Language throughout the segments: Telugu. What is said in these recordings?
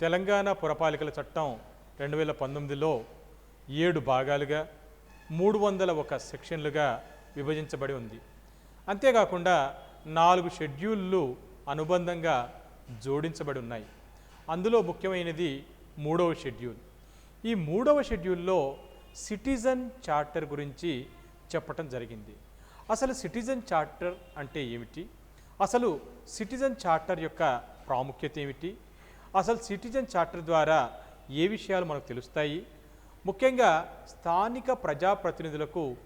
తెలంగాణ పురపాలికల చట్టం రెండు వేల పంతొమ్మిదిలో ఏడు భాగాలుగా మూడు వందల ఒక సెక్షన్లుగా విభజించబడి ఉంది. అంతేకాకుండా నాలుగు షెడ్యూళ్ళు అనుబంధంగా జోడించబడి ఉన్నాయి. అందులో ముఖ్యమైనది మూడవ షెడ్యూల్. ఈ మూడవ షెడ్యూల్లో సిటిజన్ చార్టర్ గురించి చెప్పటం జరిగింది. అసలు సిటిజన్ చార్టర్ అంటే ఏమిటి? అసలు సిటిజన్ చార్టర్ యొక్క ప్రాముఖ్యత ఏమిటి? అసలు సిటిజన్ చార్టర్ ద్వారా ఏ విషయాలు మనకు తెలుస్తాయి? ముఖ్యంగా స్థానిక ప్రజాప్రతినిధులకు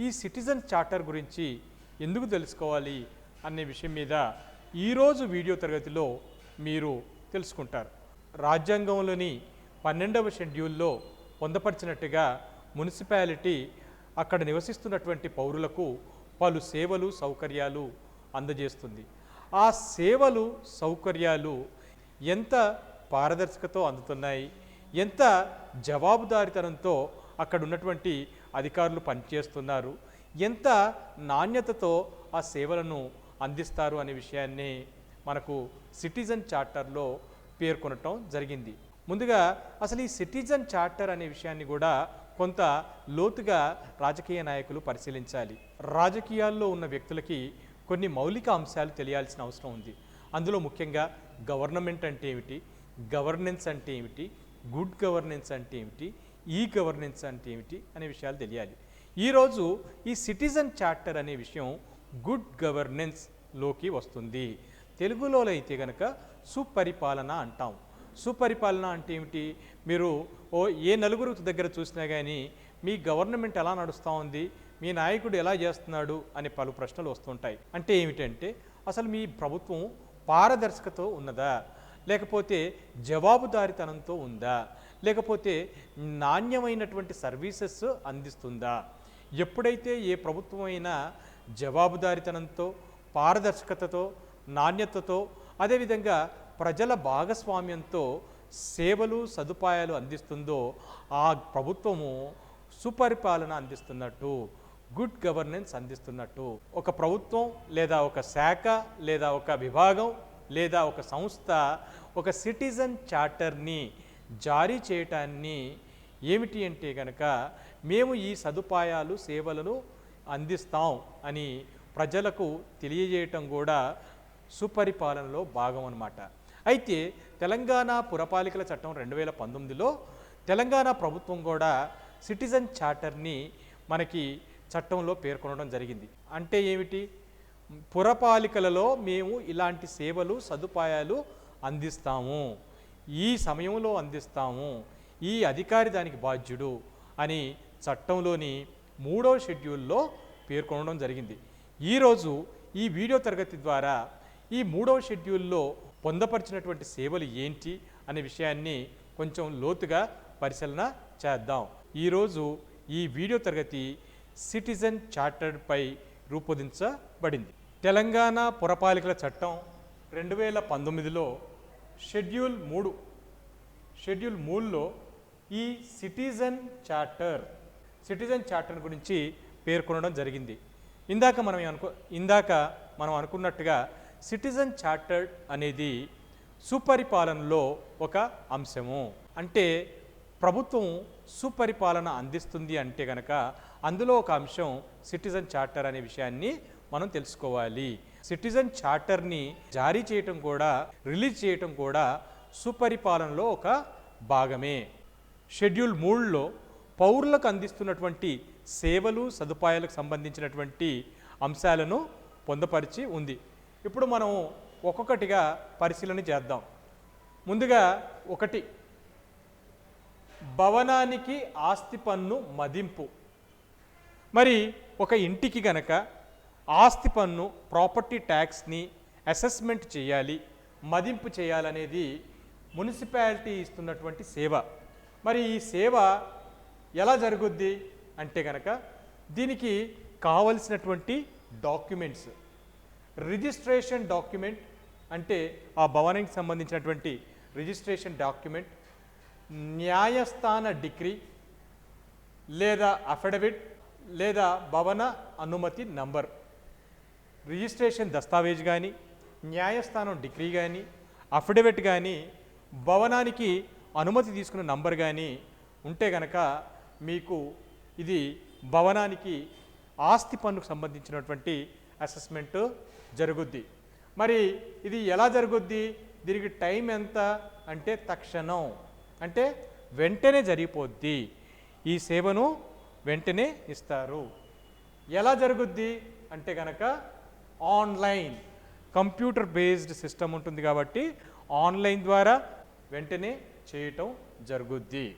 ఈ సిటిజన్ చార్టర్ గురించి ఎందుకు తెలుసుకోవాలి అనే విషయం మీద ఈరోజు వీడియో తరగతిలో మీరు తెలుసుకుంటారు. రాజ్యాంగంలోని పన్నెండవ షెడ్యూల్లో పొందపరిచినట్టుగా మున్సిపాలిటీ అక్కడ నివసిస్తున్నటువంటి పౌరులకు పలు సేవలు సౌకర్యాలు అందజేస్తుంది. ఆ సేవలు సౌకర్యాలు ఎంత పారదర్శకతో అందుతున్నాయి ఎంత జవాబుదారితనంతో అక్కడ ఉన్నటువంటి అధికారులు పనిచేస్తున్నారు ఎంత నాణ్యతతో ఆ సేవలను అందిస్తారు అనే విషయాన్ని మనకు సిటిజన్ చార్టర్లో పేర్కొనటం జరిగింది. ముందుగా అసలు ఈ సిటిజన్ చార్టర్ అనే విషయాన్ని కూడా కొంత లోతుగా రాజకీయ నాయకులు పరిశీలించాలి. రాజకీయాల్లో ఉన్న వ్యక్తులకి కొన్ని మౌలిక అంశాలు తెలియాల్సిన అవసరం ఉంది. అందులో ముఖ్యంగా గవర్నమెంట్ అంటే ఏమిటి? గవర్నెన్స్ అంటే ఏమిటి? గుడ్ గవర్నెన్స్ అంటే ఏమిటి? ఈ గవర్నెన్స్ అంటే ఏమిటి? అనే విషయాలు తెలియాలి. ఈరోజు ఈ సిటిజన్ చార్టర్ అనే విషయం గుడ్ గవర్నెన్స్లోకి వస్తుంది. తెలుగులో అయితే కనుక సుపరిపాలన అంటాం. సుపరిపాలన అంటే ఏమిటి? మీరు ఓ ఏ నలుగురు దగ్గర చూసినా కానీ మీ గవర్నమెంట్ ఎలా నడుస్తూ ఉంది? మీ నాయకుడు ఎలా చేస్తున్నాడు? అనే పలు ప్రశ్నలు వస్తుంటాయి. అంటే ఏమిటంటే అసలు మీ ప్రభుత్వం పారదర్శకతో ఉన్నదా? లేకపోతే జవాబుదారితనంతో ఉందా? లేకపోతే నాణ్యమైనటువంటి సర్వీసెస్ అందిస్తుందా? ఎప్పుడైతే ఏ ప్రభుత్వం అయినా జవాబుదారితనంతో పారదర్శకతతో నాణ్యతతో అదేవిధంగా ప్రజల భాగస్వామ్యంతో సేవలు సదుపాయాలు అందిస్తుందో ఆ ప్రభుత్వము సుపరిపాలన అందిస్తున్నట్టు గుడ్ గవర్నెన్స్ అందిస్తున్నట్టు. ఒక ప్రభుత్వం లేదా ఒక శాఖ లేదా ఒక విభాగం లేదా ఒక సంస్థ ఒక సిటిజన్ చార్టర్ని జారీ చేయటాన్ని ఏమిటి అంటే కనుక మేము ఈ సదుపాయాలు సేవలను అందిస్తాం అని ప్రజలకు తెలియజేయటం కూడా సుపరిపాలనలో భాగం అన్నమాట. అయితే తెలంగాణ పురపాలికల చట్టం రెండు వేల పంతొమ్మిదిలో తెలంగాణ ప్రభుత్వం కూడా సిటిజన్ చార్టర్ని మనకి చట్టంలో పేర్కొనడం జరిగింది. అంటే ఏమిటి? పురపాలికలలో మేము ఇలాంటి సేవలు సదుపాయాలు అందిస్తాము. ఈ సమయంలో అందిస్తాము. ఈ అధికారి దానికి బాధ్యుడు అని చట్టంలోని మూడో షెడ్యూల్లో పేర్కొనడం జరిగింది. ఈరోజు ఈ వీడియో తరగతి ద్వారా ఈ మూడవ షెడ్యూల్లో పొందపరిచినటువంటి సేవలు ఏంటి అనే విషయాన్ని కొంచెం లోతుగా పరిశీలన చేద్దాం. ఈరోజు ఈ వీడియో తరగతి సిటిజన్ చార్టర్డ్పై రూపొందించబడింది. తెలంగాణ పురపాలికల చట్టం రెండు వేల పంతొమ్మిదిలో షెడ్యూల్ మూడు షెడ్యూల్ మూడులో ఈ సిటిజన్ చార్టర్ సిటిజన్ చార్టర్ గురించి పేర్కొనడం జరిగింది. ఇందాక మనం అనుకో ఇందాక మనం అనుకున్నట్టుగా సిటిజన్ చార్టర్ అనేది సుపరిపాలనలో ఒక అంశము. అంటే ప్రభుత్వం సుపరిపాలన అందిస్తుంది అంటే కనుక అందులో ఒక అంశం సిటిజన్ చార్టర్ అనే విషయాన్ని మనం తెలుసుకోవాలి. సిటిజన్ చార్టర్ని జారీ చేయటం కూడా రిలీజ్ చేయటం కూడా సుపరిపాలనలో ఒక భాగమే. షెడ్యూల్ మూడులో పౌరులకు అందిస్తున్నటువంటి సేవలు సదుపాయాలకు సంబంధించినటువంటి అంశాలను పొందపరిచి ఉంది. ఇప్పుడు మనం ఒక్కొక్కటిగా పరిశీలన చేద్దాం. ముందుగా ఒకటి భవనానికి ఆస్తి పన్ను మదింపు. మరి ఒక ఇంటికి గనక ఆస్తి పన్ను ప్రాపర్టీ ట్యాక్స్ని అసెస్మెంట్ చేయాలి మదింపు చేయాలనేది మున్సిపాలిటీ ఇస్తున్నటువంటి సేవ. మరి ఈ సేవ ఎలా జరుగుద్ది అంటే కనుక దీనికి కావలసినటువంటి డాక్యుమెంట్స్. రిజిస్ట్రేషన్ డాక్యుమెంట్ అంటే ఆ భవనానికి సంబంధించినటువంటి రిజిస్ట్రేషన్ డాక్యుమెంట్ న్యాయస్థాన డిగ్రీ లేదా అఫిడవిట్ లేదా భవన అనుమతి నంబర్ రిజిస్ట్రేషన్ దస్తావేజ్ కానీ న్యాయస్థానం డిగ్రీ కానీ అఫిడవిట్ కానీ భవనానికి అనుమతి తీసుకున్న నంబర్ కానీ ఉంటే గనక మీకు ఇది భవనానికి ఆస్తి పన్నుకు సంబంధించినటువంటి అసెస్మెంట్ జరుగుద్ది. మరి ఇది ఎలా జరుగుద్ది? దీనికి టైం ఎంత? అంటే తక్షణం. అంటే వెంటనే జరిగిపోద్ది. ఈ సేవను వెంటనే ఇస్తారు. ఎలా జరుగుద్ది? అంటే కనుక ఆన్లైన్ కంప్యూటర్ బేస్డ్ సిస్టమ్ ఉంటుంది కాబట్టి ఆన్లైన్ ద్వారా వెంటనే చేయటం జరుగుద్ది.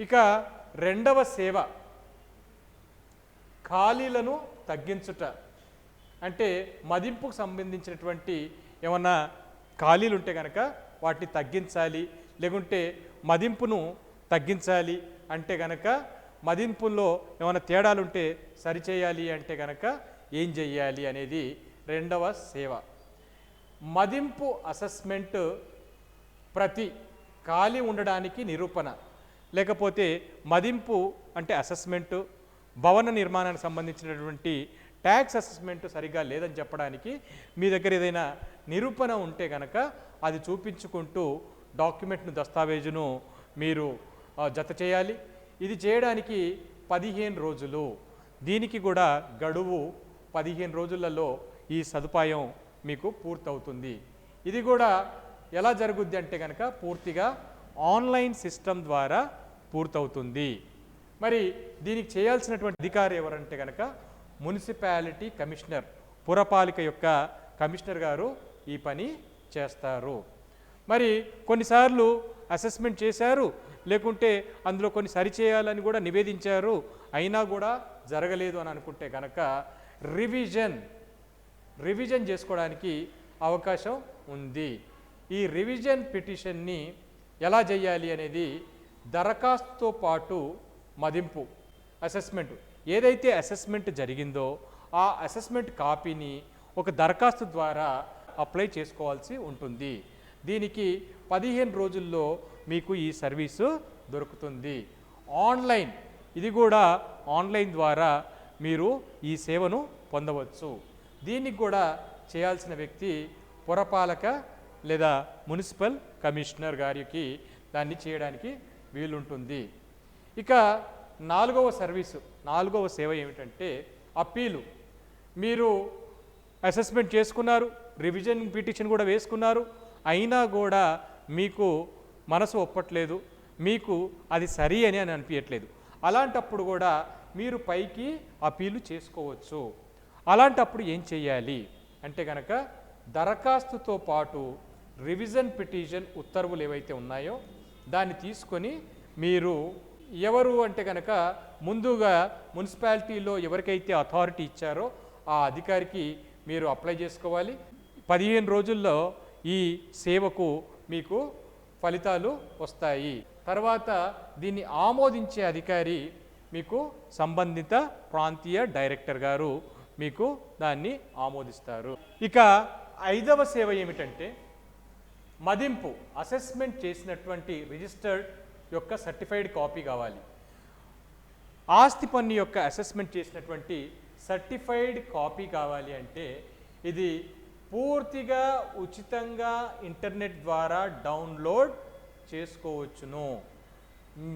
ఇక రెండవ సేవ ఖాళీలను తగ్గించుట. అంటే మదింపుకు సంబంధించినటువంటి ఏమన్నా ఖాళీలు ఉంటే కనుక వాటిని తగ్గించాలి లేకుంటే మదింపును తగ్గించాలి అంటే కనుక మదింపుల్లో ఏమైనా తేడాలు ఉంటే సరిచేయాలి అంటే కనుక ఏం చెయ్యాలి అనేది రెండవ సేవ. మదింపు అసెస్మెంట్ ప్రతి ఖాళీ ఉండడానికి నిరూపణ. లేకపోతే మదింపు అంటే అసెస్మెంటు భవన నిర్మాణానికి సంబంధించినటువంటి ట్యాక్స్ అసెస్మెంట్ సరిగా లేదని చెప్పడానికి మీ దగ్గర ఏదైనా నిరూపణ ఉంటే కనుక అది చూపించుకుంటూ డాక్యుమెంట్ను దస్తావేజును మీరు జత చేయాలి. ఇది చేయడానికి పదిహేను రోజులు. దీనికి కూడా గడువు పదిహేను రోజులలో ఈ సదుపాయం మీకు పూర్తవుతుంది. ఇది కూడా ఎలా జరుగుద్ది అంటే కనుక పూర్తిగా ఆన్లైన్ సిస్టమ్ ద్వారా పూర్తవుతుంది. మరి దీనికి చేయాల్సినటువంటి అధికారి ఎవరంటే కనుక మున్సిపాలిటీ కమిషనర్ పురపాలిక యొక్క కమిషనర్ గారు ఈ పని చేస్తారు. మరి కొన్నిసార్లు అసెస్మెంట్ చేశారు. లేకుంటే అందులో కొన్ని సరిచేయాలని కూడా నివేదించారు. అయినా కూడా జరగలేదు అని అనుకుంటే కనుక రివిజన్ రివిజన్ చేసుకోవడానికి అవకాశం ఉంది. ఈ రివిజన్ పిటిషన్ని ఎలా చేయాలి అనేది దరఖాస్తుతో పాటు మదింపు అసెస్మెంట్. ఏదైతే అసెస్మెంట్ జరిగిందో ఆ అసెస్మెంట్ కాపీని ఒక దరఖాస్తు ద్వారా అప్లై చేసుకోవాల్సి ఉంటుంది. దీనికి పదిహేను రోజుల్లో మీకు ఈ సర్వీసు దొరుకుతుంది. ఆన్లైన్ ఇది కూడా ఆన్లైన్ ద్వారా మీరు ఈ సేవను పొందవచ్చు. దీనికి కూడా చేయాల్సిన వ్యక్తి పురపాలక లేదా మున్సిపల్ కమిషనర్ గారికి దాన్ని చేయడానికి వీలుంటుంది. ఇక నాలుగవ సర్వీసు నాలుగవ సేవ ఏమిటంటే అప్పీలు. మీరు అసెస్మెంట్ చేసుకున్నారు రివిజన్ పిటిషన్ కూడా వేసుకున్నారు అయినా కూడా మీకు మనసు ఒప్పట్లేదు మీకు అది సరి అని అని అనిపించట్లేదు అలాంటప్పుడు కూడా మీరు పైకి అపీలు చేసుకోవచ్చు. అలాంటప్పుడు ఏం చేయాలి అంటే కనుక దరఖాస్తుతో పాటు రివిజన్ పిటిషన్ ఉత్తర్వులు ఏవైతే ఉన్నాయో దాన్ని తీసుకొని మీరు ఎవరు అంటే కనుక ముందుగా మున్సిపాలిటీలో ఎవరికైతే అథారిటీ ఇచ్చారో ఆ అధికారికి మీరు అప్లై చేసుకోవాలి. పదిహేను రోజుల్లో ఈ సేవకు మీకు ఫలితాలు వస్తాయి. తర్వాత దీన్ని ఆమోదించే అధికారి మీకు సంబంధిత ప్రాంతీయ డైరెక్టర్ గారు మీకు దాన్ని ఆమోదిస్తారు. ఇక ఐదవ సేవ ఏమిటంటే మదింపు అసెస్మెంట్ చేసినటువంటి రిజిస్టర్డ్ యొక్క సర్టిఫైడ్ కాపీ కావాలి. ఆస్తి పన్ను యొక్క అసెస్మెంట్ చేసినటువంటి సర్టిఫైడ్ కాపీ కావాలి అంటే ఇది పూర్తిగా ఉచితంగా ఇంటర్నెట్ ద్వారా డౌన్లోడ్ చేసుకోవచ్చును.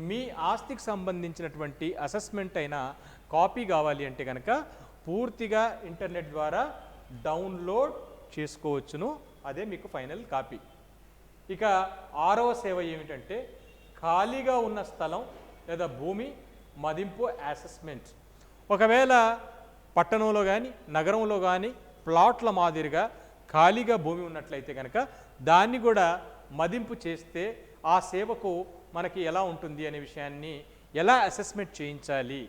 మీ ఆస్తికి సంబంధించినటువంటి అసెస్మెంట్ అయిన కాపీ కావాలి అంటే కనుక పూర్తిగా ఇంటర్నెట్ ద్వారా డౌన్లోడ్ చేసుకోవచ్చును. అదే మీకు ఫైనల్ కాపీ. ఇక ఆరవ సేవ ఏమిటంటే ఖాళీగా ఉన్న స్థలం లేదా భూమి మదింపు అసెస్మెంట్. ఒకవేళ పట్టణంలో కానీ నగరంలో కానీ ప్లాట్ల మాదిరిగా ఖాళీగా భూమి ఉన్నట్లయితే కనుక దాన్ని కూడా మదింపు చేస్తే ఆ సేవకు మనకి ఎలా ఉంటుంది అనే విషయాన్ని ఎలా అసెస్మెంట్ చేయించాలి?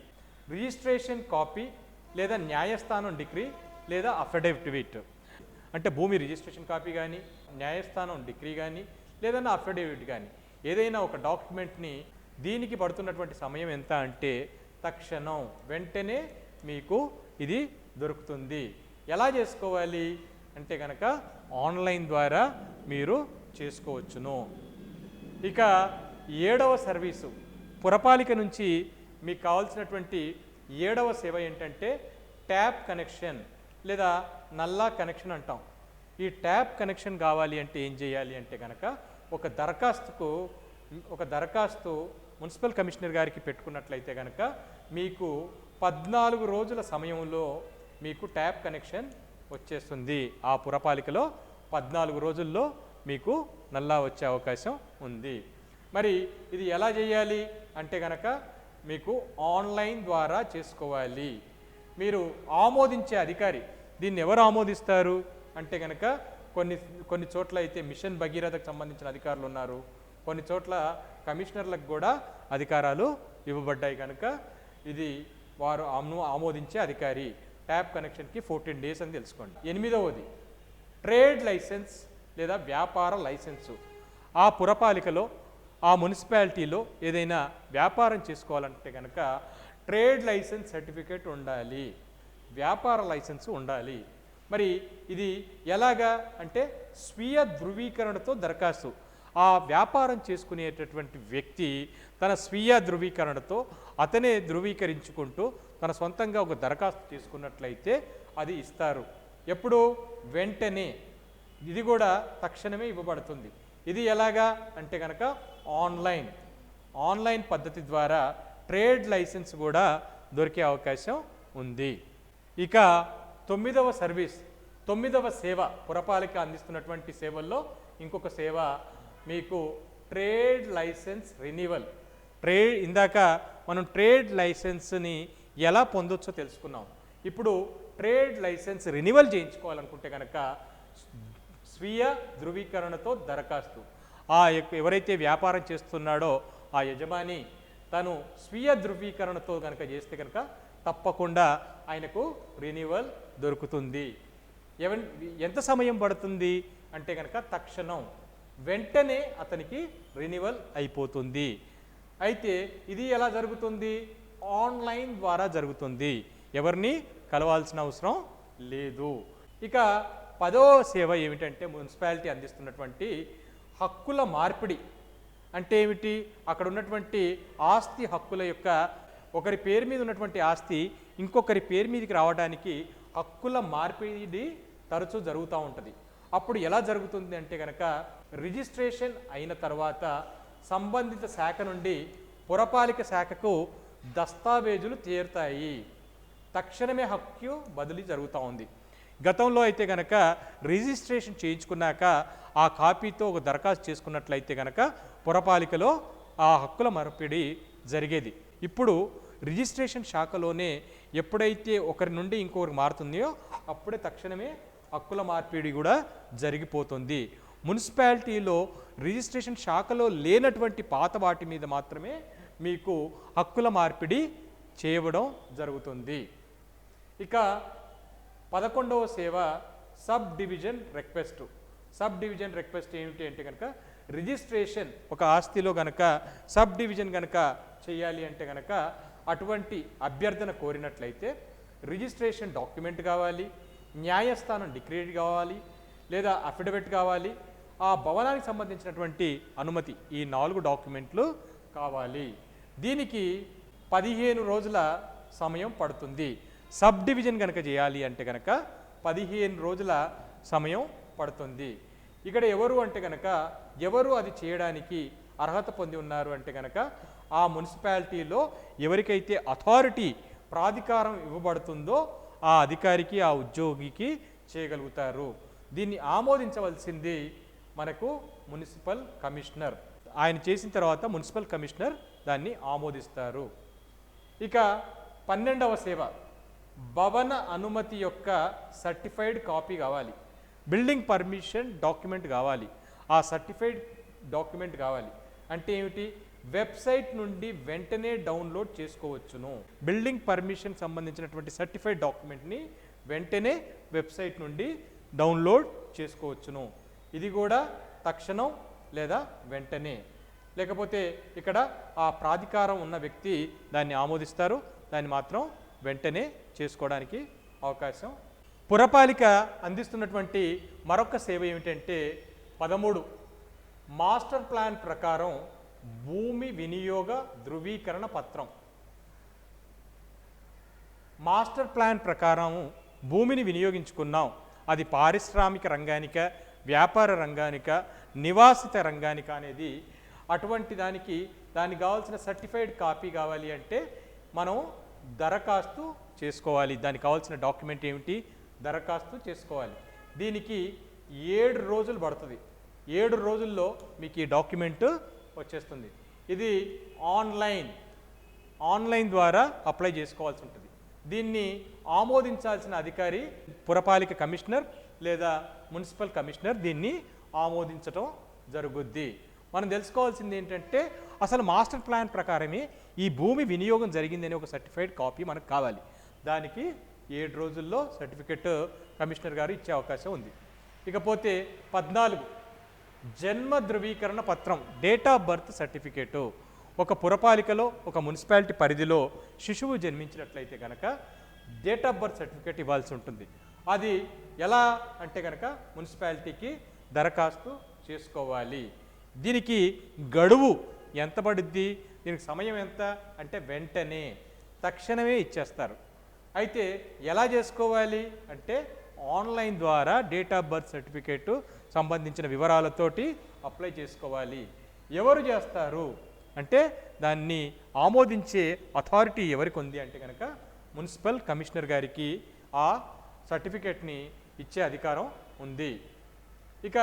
రిజిస్ట్రేషన్ కాపీ లేదా న్యాయస్థానం డిగ్రీ లేదా అఫిడవిట్ అంటే భూమి రిజిస్ట్రేషన్ కాపీ కానీ న్యాయస్థానం డిగ్రీ కానీ లేదన్నా అఫిడవిట్ కానీ ఏదైనా ఒక డాక్యుమెంట్ని దీనికి పడుతున్నటువంటి సమయం ఎంత అంటే తక్షణం వెంటనే మీకు ఇది దొరుకుతుంది. ఎలా చేసుకోవాలి? అంటే కనుక ఆన్లైన్ ద్వారా మీరు చేసుకోవచ్చును. ఇక ఏడవ సర్వీసు పురపాలిక నుంచి మీకు కావాల్సినటువంటి ఏడవ సేవ ఏంటంటే ట్యాప్ కనెక్షన్ లేదా నల్లా కనెక్షన్ అంటాం. ఈ ట్యాప్ కనెక్షన్ కావాలి అంటే ఏం చేయాలి అంటే కనుక ఒక దరఖాస్తుకు ఒక దరఖాస్తు మున్సిపల్ కమిషనర్ గారికి పెట్టుకున్నట్లయితే కనుక మీకు పద్నాలుగు రోజుల సమయంలో మీకు ట్యాప్ కనెక్షన్ వచ్చేస్తుంది ఆ పురపాలికలో పద్నాలుగు రోజుల్లో మీకు నల్లా వచ్చే అవకాశం ఉంది. మరి ఇది ఎలా చేయాలి అంటే కనుక మీకు ఆన్లైన్ ద్వారా చేసుకోవాలి. మీరు ఆమోదించే అధికారి దీన్ని ఎవరు ఆమోదిస్తారు? అంటే కనుక కొన్ని కొన్ని చోట్ల అయితే మిషన్ భగీరథకు సంబంధించిన అధికారులు ఉన్నారు. కొన్ని చోట్ల కమిషనర్లకు కూడా అధికారాలు ఇవ్వబడ్డాయి కనుక ఇది వారు ఆమెను ఆమోదించే అధికారి. ట్యాప్ కనెక్షన్కి ఫోర్టీన్ డేస్ అని తెలుసుకోండి. ఎనిమిదవది ట్రేడ్ లైసెన్స్ లేదా వ్యాపార లైసెన్సు. ఆ పురపాలికలో ఆ మున్సిపాలిటీలో ఏదైనా వ్యాపారం చేసుకోవాలంటే కనుక ట్రేడ్ లైసెన్స్ సర్టిఫికేట్ ఉండాలి. వ్యాపార లైసెన్స్ ఉండాలి. మరి ఇది ఎలాగా అంటే స్వీయ ధృవీకరణతో దరఖాస్తు. ఆ వ్యాపారం చేసుకునేటటువంటి వ్యక్తి తన స్వీయ ధృవీకరణతో అతనే ధృవీకరించుకుంటూ తన సొంతంగా ఒక దరఖాస్తు తీసుకున్నట్లయితే అది ఇస్తారు. ఎప్పుడు? వెంటనే. ఇది కూడా తక్షణమే ఇవ్వబడుతుంది. ఇది ఎలాగా? అంటే కనుక ఆన్లైన్. ఆన్లైన్ పద్ధతి ద్వారా ట్రేడ్ లైసెన్స్ కూడా దొరికే అవకాశం ఉంది. ఇక తొమ్మిదవ సర్వీస్ తొమ్మిదవ సేవ పురపాలిక అందిస్తున్నటువంటి సేవల్లో ఇంకొక సేవ మీకు ట్రేడ్ లైసెన్స్ రెన్యువల్ ట్రేడ్ ఇందాక మనం ట్రేడ్ లైసెన్స్ని ఎలా పొందొచ్చో తెలుసుకున్నాం. ఇప్పుడు ట్రేడ్ లైసెన్స్ రెన్యువల్ చేయించుకోవాలనుకుంటే కనుక స్వీయ ధృవీకరణతో దరఖాస్తు. ఆ యొక్క ఎవరైతే వ్యాపారం చేస్తున్నాడో ఆ యజమాని తను స్వీయ ధృవీకరణతో కనుక చేస్తే కనుక తప్పకుండా ఆయనకు రెన్యువల్ దొరుకుతుంది. ఎవ- ఎంత సమయం పడుతుంది? అంటే కనుక తక్షణం వెంటనే అతనికి రెన్యువల్ అయిపోతుంది. అయితే ఇది ఎలా జరుగుతుంది? ఆన్లైన్ ద్వారా జరుగుతుంది. ఎవరిని కలవాల్సిన అవసరం లేదు. ఇక పదో సేవ ఏమిటంటే మున్సిపాలిటీ అందిస్తున్నటువంటి హక్కుల మార్పిడి. అంటే ఏమిటి? అక్కడ ఉన్నటువంటి ఆస్తి హక్కుల యొక్క ఒకరి పేరు మీద ఉన్నటువంటి ఆస్తి ఇంకొకరి పేరు మీదకి రావడానికి హక్కుల మార్పిడి తరచూ జరుగుతూ ఉంటుంది. అప్పుడు ఎలా జరుగుతుంది అంటే కనుక రిజిస్ట్రేషన్ అయిన తర్వాత సంబంధిత శాఖ నుండి పురపాలిక శాఖకు దస్తావేజులు తీరుతాయి. తక్షణమే హక్కు బదిలీ జరుగుతూ ఉంది. గతంలో అయితే కనుక రిజిస్ట్రేషన్ చేయించుకున్నాక ఆ కాపీతో ఒక దరఖాస్తు చేసుకున్నట్లయితే కనుక పురపాలికలో ఆ హక్కుల మార్పిడి జరిగేది. ఇప్పుడు రిజిస్ట్రేషన్ శాఖలోనే ఎప్పుడైతే ఒకరి నుండి ఇంకొకరికి మారుతుందో అప్పుడే తక్షణమే హక్కుల మార్పిడి కూడా జరిగిపోతుంది. మున్సిపాలిటీలో రిజిస్ట్రేషన్ శాఖలో లేనటువంటి పాత వాటి మీద మాత్రమే మీకు హక్కుల మార్పిడి చేయడం జరుగుతుంది. ఇక పదకొండవ సేవ sub division request. Sub division request ఏమిటి అంటే కనుక రిజిస్ట్రేషన్ ఒక ఆస్తిలో గనక సబ్ డివిజన్ గనక చేయాలి అంటే గనక అటువంటి అభ్యర్థన కోరినట్లయితే రిజిస్ట్రేషన్ డాక్యుమెంట్ కావాలి న్యాయస్థానం డిక్రేట్ కావాలి లేదా అఫిడవిట్ కావాలి ఆ భవనానికి సంబంధించినటువంటి అనుమతి ఈ నాలుగు డాక్యుమెంట్లు కావాలి. దీనికి పదిహేను రోజుల సమయం పడుతుంది. సబ్ డివిజన్ కనుక చేయాలి అంటే కనుక పదిహేను రోజుల సమయం పడుతుంది. ఇక్కడ ఎవరు అంటే కనుక ఎవరు అది చేయడానికి అర్హత పొంది ఉన్నారు అంటే కనుక ఆ మున్సిపాలిటీలో ఎవరికైతే అథారిటీ ప్రాధికారం ఇవ్వబడుతుందో ఆ అధికారికి ఆ ఉద్యోగికి చేయగలుగుతారు. దీన్ని ఆమోదించవలసింది మనకు మున్సిపల్ కమిషనర్. ఆయన చేసిన తర్వాత మున్సిపల్ కమిషనర్ దాన్ని ఆమోదిస్తారు. ఇక పన్నెండవ సేవ భవన అనుమతి యొక్క సర్టిఫైడ్ కాపీ కావాలి. బిల్డింగ్ పర్మిషన్ డాక్యుమెంట్ కావాలి. ఆ సర్టిఫైడ్ డాక్యుమెంట్ కావాలి. అంటే ఏమిటి? వెబ్సైట్ నుండి వెంటనే డౌన్లోడ్ చేసుకోవచ్చును. బిల్డింగ్ పర్మిషన్ సంబంధించినటువంటి సర్టిఫైడ్ డాక్యుమెంట్ని వెంటనే వెబ్సైట్ నుండి డౌన్లోడ్ చేసుకోవచ్చును. ఇది కూడా తక్షణం లేదా వెంటనే. లేకపోతే ఇక్కడ ఆ ప్రాధికారం ఉన్న వ్యక్తి దాన్ని ఆమోదిస్తారు. దాన్ని మాత్రం వెంటనే చేసుకోవడానికి అవకాశం. పురపాలిక అందిస్తున్నటువంటి మరొక సేవ ఏమిటంటే పదమూడు. మాస్టర్ ప్లాన్ ప్రకారం భూమి వినియోగ ధృవీకరణ పత్రం. మాస్టర్ ప్లాన్ ప్రకారం భూమిని వినియోగించుకున్నాం. అది పారిశ్రామిక రంగానిక వ్యాపార రంగానిక నివాసిత రంగానిక అనేది అటువంటి దానికి దానికి కావాల్సిన సర్టిఫైడ్ కాపీ కావాలి అంటే మనం దరఖాస్తు చేసుకోవాలి. దానికి కావాల్సిన డాక్యుమెంట్ ఏమిటి? దరఖాస్తు చేసుకోవాలి. దీనికి ఏడు రోజులు పడుతుంది. ఏడు రోజుల్లో మీకు ఈ డాక్యుమెంట్ వచ్చేస్తుంది. ఇది ఆన్లైన్ ఆన్లైన్ ద్వారా అప్లై చేసుకోవాల్సి ఉంటుంది. దీన్ని ఆమోదించాల్సిన అధికారి పురపాలిక కమిషనర్ లేదా మున్సిపల్ కమిషనర్ దీన్ని ఆమోదించటం జరుగుద్ది. మనం తెలుసుకోవాల్సింది ఏంటంటే అసలు మాస్టర్ ప్లాన్ ప్రకారమే ఈ భూమి వినియోగం జరిగిందని ఒక సర్టిఫైడ్ కాపీ మనకు కావాలి. దానికి ఏడు రోజుల్లో సర్టిఫికెట్ కమిషనర్ గారు ఇచ్చే అవకాశం ఉంది. ఇకపోతే పద్నాలుగు జన్మ ధృవీకరణ పత్రం డేట్ ఆఫ్ బర్త్ సర్టిఫికేటు ఒక పురపాలికలో ఒక మున్సిపాలిటీ పరిధిలో శిశువు జన్మించినట్లయితే కనుక డేట్ ఆఫ్ బర్త్ సర్టిఫికేట్ ఇవ్వాల్సి ఉంటుంది. అది ఎలా అంటే కనుక మున్సిపాలిటీకి దరఖాస్తు చేసుకోవాలి. దీనికి గడువు ఎంత పడుద్ది? దీనికి సమయం ఎంత? అంటే వెంటనే తక్షణమే ఇచ్చేస్తారు. అయితే ఎలా చేసుకోవాలి? అంటే ఆన్లైన్ ద్వారా డేట్ ఆఫ్ బర్త్ సర్టిఫికేటు సంబంధించిన వివరాలతోటి అప్లై చేసుకోవాలి. ఎవరు చేస్తారు? అంటే దాన్ని ఆమోదించే అథారిటీ ఎవరికి ఉంది అంటే కనుక మున్సిపల్ కమిషనర్ గారికి ఆ సర్టిఫికేట్ని ఇచ్చే అధికారం ఉంది. ఇక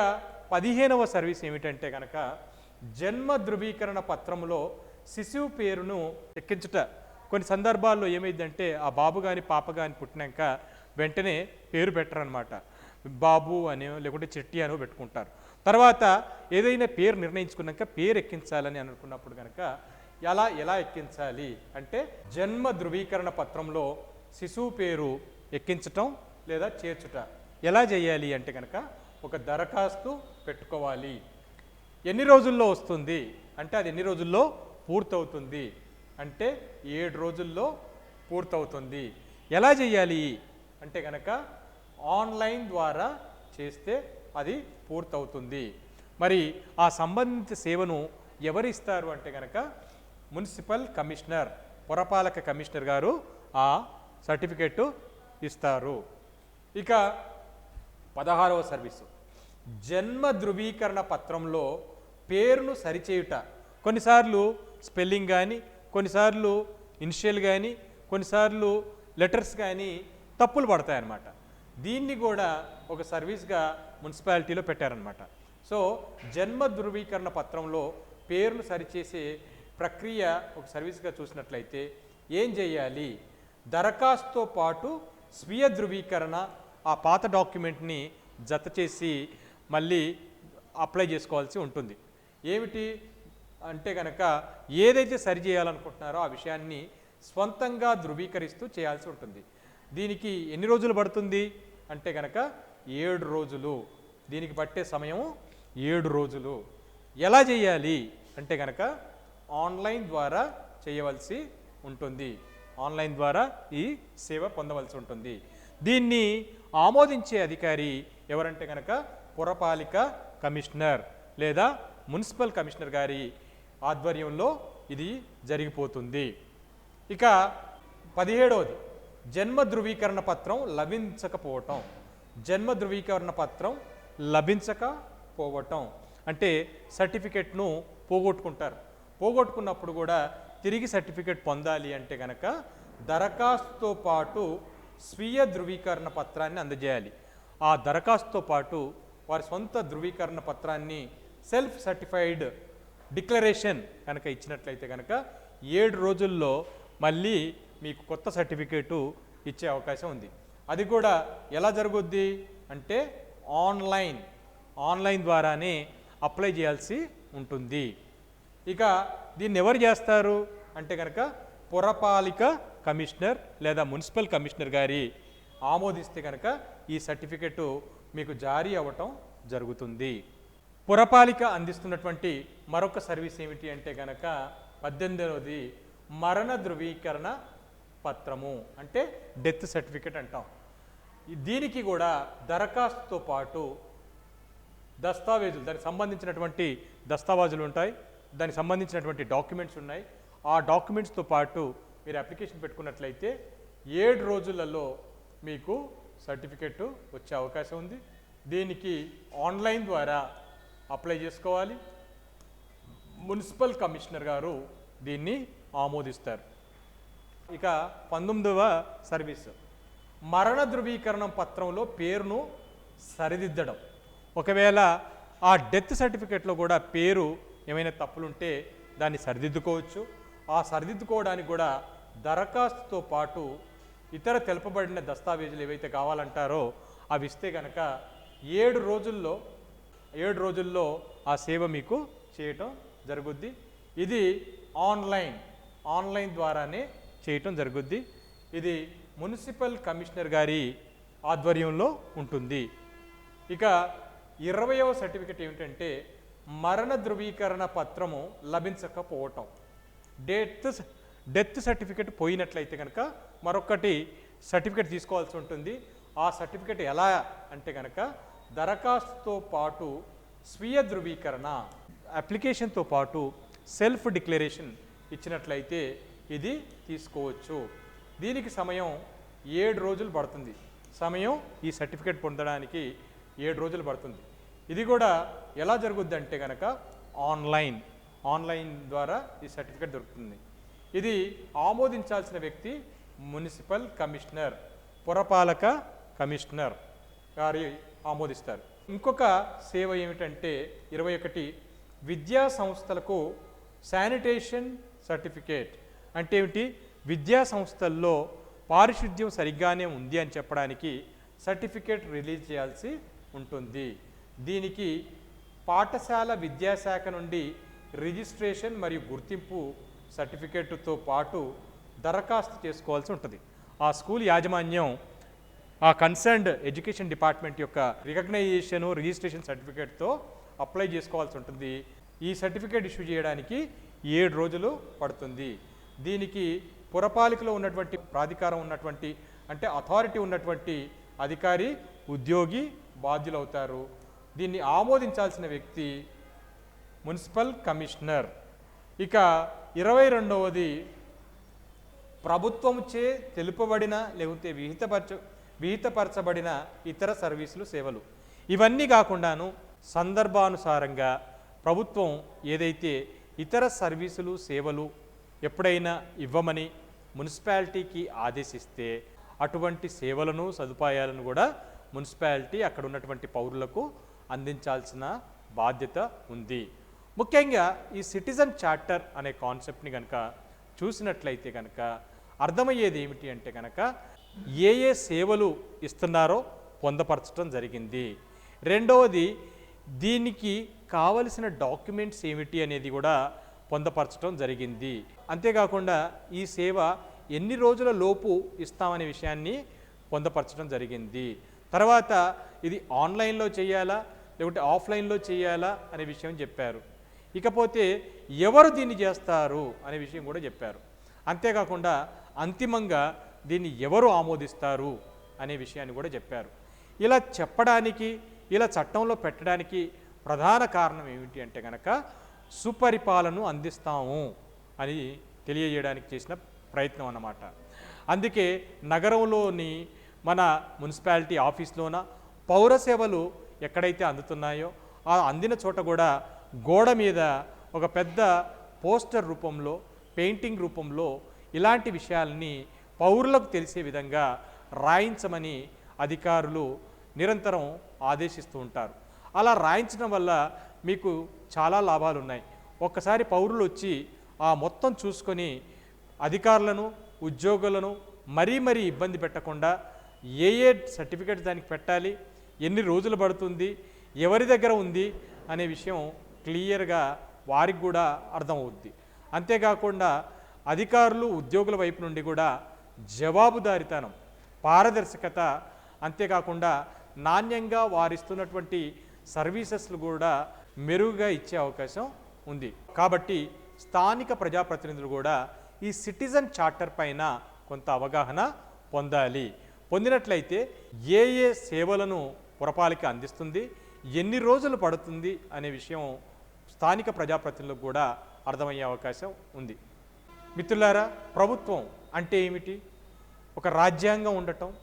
పదిహేనవ సర్వీస్ ఏమిటంటే కనుక జన్మ ధృవీకరణ పత్రంలో శిశువు పేరును ఎక్కించుట కొన్ని సందర్భాల్లో ఏమైందంటే ఆ బాబు కానీ పాప కానీ పుట్టినాక వెంటనే పేరు పెట్టరనమాట బాబు అని లేకుంటే చెట్టి అనో పెట్టుకుంటారు. తర్వాత ఏదైనా పేరు నిర్ణయించుకున్నాక పేరు ఎక్కించాలని అనుకున్నప్పుడు కనుక ఎలా ఎలా ఎక్కించాలి? అంటే జన్మ ధృవీకరణ పత్రంలో శిశువు పేరు ఎక్కించటం లేదా చేర్చుట. ఎలా చేయాలి అంటే కనుక ఒక దరఖాస్తు పెట్టుకోవాలి. ఎన్ని రోజుల్లో వస్తుంది? అంటే అది ఎన్ని రోజుల్లో పూర్తవుతుంది? అంటే ఏడు రోజుల్లో పూర్తవుతుంది. ఎలా చేయాలి? అంటే కనుక ఆన్లైన్ ద్వారా చేస్తే అది పూర్తవుతుంది. మరి ఆ సంబంధిత సేవను ఎవరు ఇస్తారు అంటే కనుక మున్సిపల్ కమిషనర్ పురపాలక కమిషనర్ గారు ఆ సర్టిఫికెట్ ఇస్తారు. ఇక పదహారవ సర్వీసు. జన్మ ధృవీకరణ పత్రంలో పేరును సరిచేయుట. కొన్నిసార్లు స్పెల్లింగ్ కానీ కొన్నిసార్లు ఇనిషియల్ కానీ కొన్నిసార్లు లెటర్స్ కానీ తప్పులు పడతాయన్నమాట. దీన్ని కూడా ఒక సర్వీస్గా మున్సిపాలిటీలో పెట్టారనమాట సో జన్మ ధృవీకరణ పత్రంలో పేరును సరిచేసే ప్రక్రియ ఒక సర్వీస్గా చూసినట్లయితే ఏం చేయాలి? దరఖాస్తుతో పాటు స్వీయ ధృవీకరణ ఆ పాత డాక్యుమెంట్ని జత చేసి మళ్ళీ అప్లై చేసుకోవాల్సి ఉంటుంది. ఏమిటి అంటే కనుక ఏదైతే సరి చేయాలనుకుంటున్నారో ఆ విషయాన్ని స్వంతంగా ధృవీకరిస్తూ చేయాల్సి ఉంటుంది. దీనికి ఎన్ని రోజులు పడుతుంది? అంటే కనుక ఏడు రోజులు. దీనికి పట్టే సమయం ఏడు రోజులు. ఎలా చేయాలి? అంటే కనుక ఆన్లైన్ ద్వారా చేయవలసి ఉంటుంది. ఆన్లైన్ ద్వారా ఈ సేవ పొందవలసి ఉంటుంది. దీన్ని ఆమోదించే అధికారి ఎవరంటే కనుక పురపాలిక కమిషనర్ లేదా మున్సిపల్ కమిషనర్ గారి ఆధ్వర్యంలో ఇది జరిగిపోతుంది. ఇక పదిహేడవది జన్మ ధృవీకరణ పత్రం లభించకపోవటం. జన్మ ధృవీకరణ పత్రం లభించకపోవటం. అంటే సర్టిఫికెట్ను పోగొట్టుకుంటారు. పోగొట్టుకున్నప్పుడు కూడా తిరిగి సర్టిఫికెట్ పొందాలి అంటే కనుక దరఖాస్తుతో పాటు స్వీయ ధృవీకరణ పత్రాన్ని అందజేయాలి. ఆ దరఖాస్తుతో పాటు వారి సొంత ధృవీకరణ పత్రాన్ని సెల్ఫ్ సర్టిఫైడ్ డిక్లరేషన్ కనుక ఇచ్చినట్లయితే కనుక ఏడు రోజుల్లో మళ్ళీ మీకు కొత్త సర్టిఫికేటు ఇచ్చే అవకాశం ఉంది. అది కూడా ఎలా జరుగుద్ది? అంటే ఆన్లైన్ ఆన్లైన్ ద్వారానే అప్లై చేయాల్సి ఉంటుంది. ఇక దీన్ని ఎవరు చేస్తారు? అంటే కనుక పురపాలిక కమిషనర్ లేదా మున్సిపల్ కమిషనర్ గారి ఆమోదిస్తే కనుక ఈ సర్టిఫికెట్ మీకు జారీ అవ్వటం జరుగుతుంది. పురపాలిక అందిస్తున్నటువంటి మరొక సర్వీస్ ఏమిటి అంటే కనుక పద్దెనిమిదవది మరణ ధృవీకరణ పత్రము అంటే డెత్ సర్టిఫికెట్ అంటాం. దీనికి కూడా దరఖాస్తుతో పాటు దస్తావేజులు దానికి సంబంధించినటువంటి దస్తావేజులు ఉంటాయి దానికి సంబంధించినటువంటి డాక్యుమెంట్స్ ఉన్నాయి. ఆ డాక్యుమెంట్స్తో పాటు మీరు అప్లికేషన్ పెట్టుకున్నట్లయితే ఏడు రోజులలో మీకు సర్టిఫికెట్ వచ్చే అవకాశం ఉంది. దీనికి ఆన్లైన్ ద్వారా అప్లై చేసుకోవాలి. మున్సిపల్ కమిషనర్ గారు దీన్ని ఆమోదిస్తారు. ఇక పంతొమ్మిదవ సర్వీస్. మరణ ధృవీకరణం పత్రంలో పేరును సరిదిద్దడం. ఒకవేళ ఆ డెత్ సర్టిఫికెట్లో కూడా పేరు ఏమైనా తప్పులుంటే దాన్ని సరిదిద్దుకోవచ్చు. ఆ సరిదిద్దుకోవడానికి కూడా దరఖాస్తుతో పాటు ఇతర తెలుపబడిన దస్తావేజులు ఏవైతే కావాలంటారో అవి ఇస్తే కనుక ఏడు రోజుల్లో ఏడు రోజుల్లో ఆ సేవ మీకు చేయటం జరుగుద్ది. ఇది ఆన్లైన్ ఆన్లైన్ ద్వారానే చేయటం జరుగుద్ది. ఇది మున్సిపల్ కమిషనర్ గారి ఆధ్వర్యంలో ఉంటుంది. ఇక ఇరవయవ సర్టిఫికెట్ ఏమిటంటే మరణ ధృవీకరణ పత్రము లభించకపోవటం. డెత్ డెత్ సర్టిఫికెట్ పోయినట్లయితే కనుక మరొకటి సర్టిఫికెట్ తీసుకోవాల్సి ఉంటుంది. ఆ సర్టిఫికెట్ ఎలా అంటే కనుక దరఖాస్తుతో పాటు స్వీయ ధృవీకరణ అప్లికేషన్తో పాటు సెల్ఫ్ డిక్లరేషన్ ఇచ్చినట్లయితే ఇది తీసుకోవచ్చు. దీనికి సమయం ఏడు రోజులు పడుతుంది. సమయం ఈ సర్టిఫికేట్ పొందడానికి ఏడు రోజులు పడుతుంది. ఇది కూడా ఎలా జరుగుద్ది అంటే కనుక ఆన్లైన్ ఆన్లైన్ ద్వారా ఈ సర్టిఫికేట్ దొరుకుతుంది. ఇది ఆమోదించాల్సిన వ్యక్తి మున్సిపల్ కమిషనర్ పురపాలక కమిషనర్ గారి ఆమోదిస్తారు. ఇంకొక సేవ ఏమిటంటే ఇరవై ఒకటి విద్యా సంస్థలకు శానిటేషన్ సర్టిఫికేట్. అంటే ఏమిటి? విద్యా సంస్థల్లో పారిశుద్ధ్యం సరిగ్గానే ఉంది అని చెప్పడానికి సర్టిఫికేట్ రిలీజ్ చేయాల్సి ఉంటుంది. దీనికి పాఠశాల విద్యాశాఖ నుండి రిజిస్ట్రేషన్ మరియు గుర్తింపు సర్టిఫికేట్తో పాటు దరఖాస్తు చేసుకోవాల్సి ఉంటుంది. ఆ స్కూల్ యాజమాన్యం ఆ కన్సర్న్డ్ ఎడ్యుకేషన్ డిపార్ట్మెంట్ యొక్క రికగ్నైజేషన్ రిజిస్ట్రేషన్ సర్టిఫికేట్తో అప్లై చేసుకోవాల్సి ఉంటుంది. ఈ సర్టిఫికేట్ ఇష్యూ చేయడానికి ఏడు రోజులు పడుతుంది. దీనికి పురపాలికలో ఉన్నటువంటి ప్రాధికారం ఉన్నటువంటి అంటే అథారిటీ ఉన్నటువంటి అధికారి ఉద్యోగి బాధ్యులవుతారు. దీన్ని ఆమోదించాల్సిన వ్యక్తి మున్సిపల్ కమిషనర్. ఇక ఇరవై రెండవది ప్రభుత్వంచే తెలుపబడిన లేకపోతే విహితపరచ విహితపరచబడిన ఇతర సర్వీసులు సేవలు. ఇవన్నీ కాకుండాను సందర్భానుసారంగా ప్రభుత్వం ఏదైతే ఇతర సర్వీసులు సేవలు ఎప్పుడైనా ఇవ్వమని మున్సిపాలిటీకి ఆదేశిస్తే అటువంటి సేవలను సదుపాయాలను కూడా మున్సిపాలిటీ అక్కడ ఉన్నటువంటి పౌరులకు అందించాల్సిన బాధ్యత ఉంది. ముఖ్యంగా ఈ సిటిజన్ చార్టర్ అనే కాన్సెప్ట్ని కనుక చూసినట్లయితే కనుక అర్థమయ్యేది ఏమిటి అంటే కనుక ఏ ఏ సేవలు ఇస్తున్నారో పొందపరచడం జరిగింది. రెండవది దీనికి కావలసిన డాక్యుమెంట్స్ ఏమిటి అనేది కూడా పొందపరచడం జరిగింది. అంతేకాకుండా ఈ సేవ ఎన్ని రోజుల లోపు ఇస్తామనే విషయాన్ని పొందపరచడం జరిగింది. తర్వాత ఇది ఆన్లైన్లో చేయాలా లేకుంటే ఆఫ్లైన్లో చేయాలా అనే విషయం చెప్పారు. ఇకపోతే ఎవరు దీన్ని చేస్తారు అనే విషయం కూడా చెప్పారు. అంతేకాకుండా అంతిమంగా దీన్ని ఎవరు ఆమోదిస్తారు అనే విషయాన్ని కూడా చెప్పారు. ఇలా చెప్పడానికి ఇలా చట్టంలో పెట్టడానికి ప్రధాన కారణం ఏమిటి అంటే కనుక సుపరిపాలన అందిస్తాము అని తెలియజేయడానికి చేసిన ప్రయత్నం అన్నమాట. అందుకే నగరంలోని మన మున్సిపాలిటీ ఆఫీస్లోన పౌర సేవలు ఎక్కడైతే అందుతున్నాయో ఆ అందిన చోట కూడా గోడ మీద ఒక పెద్ద పోస్టర్ రూపంలో పెయింటింగ్ రూపంలో ఇలాంటి విషయాల్ని పౌరులకు తెలిసే విధంగా రాయించమని అధికారులు నిరంతరం ఆదేశిస్తూ ఉంటారు. అలా రాయించడం వల్ల మీకు చాలా లాభాలు ఉన్నాయి. ఒక్కసారి పౌరులు వచ్చి ఆ మొత్తం చూసుకొని అధికారులను ఉద్యోగులను మరీ మరీ ఇబ్బంది పెట్టకుండా ఏ ఏ సర్టిఫికేట్ దానికి పెట్టాలి ఎన్ని రోజులు పడుతుంది ఎవరి దగ్గర ఉంది అనే విషయం క్లియర్గా వారికి కూడా అర్థమవుద్ది. అంతేకాకుండా అధికారులు ఉద్యోగుల వైపు నుండి కూడా జవాబుదారితనం పారదర్శకత అంతేకాకుండా నాణ్యంగా వారిస్తున్నటువంటి సర్వీసెస్లు కూడా మెరుగుగా ఇచ్చే అవకాశం ఉంది. కాబట్టి స్థానిక ప్రజాప్రతినిధులు కూడా ఈ సిటిజన్ చార్టర్ పైన కొంత అవగాహన పొందాలి. పొందినట్లయితే ఏ ఏ సేవలను పురపాలిక అందిస్తుంది ఎన్ని రోజులు పడుతుంది అనే విషయం స్థానిక ప్రజాప్రతినిధులకు కూడా అర్థమయ్యే అవకాశం ఉంది. మిత్రులారా ప్రభుత్వం అంటే ఏమిటి? ఒక రాజ్యాంగం ఉండటం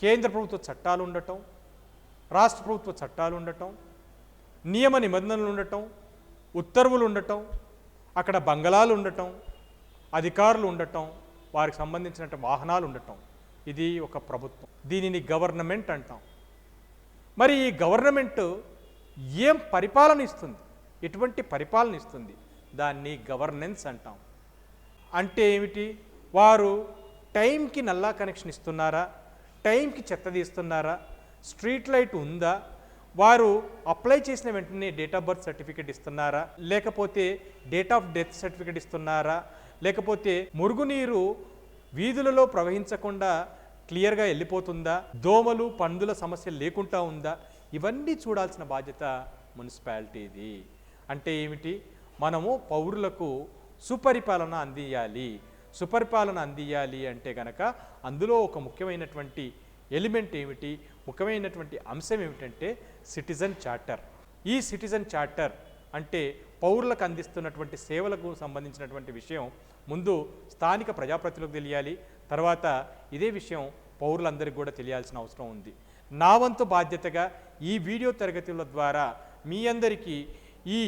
కేంద్ర ప్రభుత్వ చట్టాలు ఉండటం రాష్ట్ర ప్రభుత్వ చట్టాలు ఉండటం నియమ నిబంధనలు ఉండటం ఉత్తర్వులు ఉండటం అక్కడ బంగళాలు ఉండటం అధికారులు ఉండటం వారికి సంబంధించినటువంటి వాహనాలు ఉండటం. ఇది ఒక ప్రభుత్వం. దీనిని గవర్నమెంట్ అంటాం. మరి ఈ గవర్నమెంట్ ఏం పరిపాలన ఇస్తుంది? ఎటువంటి పరిపాలన ఇస్తుంది? దాన్ని గవర్నెన్స్ అంటాం. అంటే ఏమిటి? వారు టైంకి నల్లా కనెక్షన్ ఇస్తున్నారా? టైంకి చెత్త తీస్తున్నారా? స్ట్రీట్ లైట్ ఉందా? వారు అప్లై చేసిన వెంటనే డేట్ ఆఫ్ బర్త్ సర్టిఫికేట్ ఇస్తున్నారా? లేకపోతే డేట్ ఆఫ్ డెత్ సర్టిఫికేట్ ఇస్తున్నారా? లేకపోతే మురుగునీరు వీధులలో ప్రవహించకుండా క్లియర్గా వెళ్ళిపోతుందా? దోమలు పందుల సమస్య లేకుండా ఉందా? ఇవన్నీ చూడాల్సిన బాధ్యత మున్సిపాలిటీది. అంటే ఏమిటి? మనము పౌరులకు సుపరిపాలన అందియాలి. సుపరిపాలన అందియాలి అంటే గనక అందులో ఒక ముఖ్యమైనటువంటి ఎలిమెంట్ ఏమిటి? ముఖ్యమైనటువంటి అంశం ఏమిటంటే సిటిజన్ చార్టర్. ఈ సిటిజన్ చార్టర్ అంటే పౌరులకు అందిస్తున్నటువంటి సేవలకు సంబంధించినటువంటి విషయం ముందు స్థానిక ప్రజాప్రతినిధులకు తెలియాలి. తర్వాత ఇదే విషయం పౌరులందరికీ కూడా తెలియాల్సిన అవసరం ఉంది. నా వంతు బాధ్యతగా ఈ వీడియో తరగతుల ద్వారా మీ అందరికీ ఈ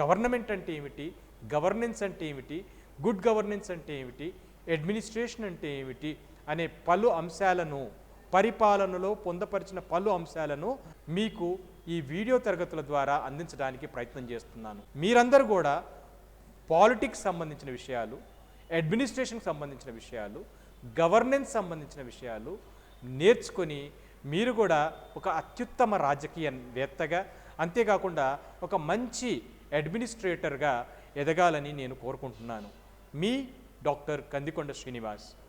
గవర్నమెంట్ అంటే ఏమిటి? గవర్నెన్స్ అంటే ఏమిటి? గుడ్ గవర్నెన్స్ అంటే ఏమిటి? అడ్మినిస్ట్రేషన్ అంటే ఏమిటి? అనే పలు అంశాలను పరిపాలనలో పొందపరిచిన పలు అంశాలను మీకు ఈ వీడియో తరగతుల ద్వారా అందించడానికి ప్రయత్నం చేస్తున్నాను. మీరందరూ కూడా పాలిటిక్స్ సంబంధించిన విషయాలు అడ్మినిస్ట్రేషన్కి సంబంధించిన విషయాలు గవర్నెన్స్ సంబంధించిన విషయాలు నేర్చుకొని మీరు కూడా ఒక అత్యుత్తమ రాజకీయవేత్తగా అంతేకాకుండా ఒక మంచి అడ్మినిస్ట్రేటర్గా ఎదగాలని నేను కోరుకుంటున్నాను. మీ డాక్టర్ కందికొండ శ్రీనివాస్.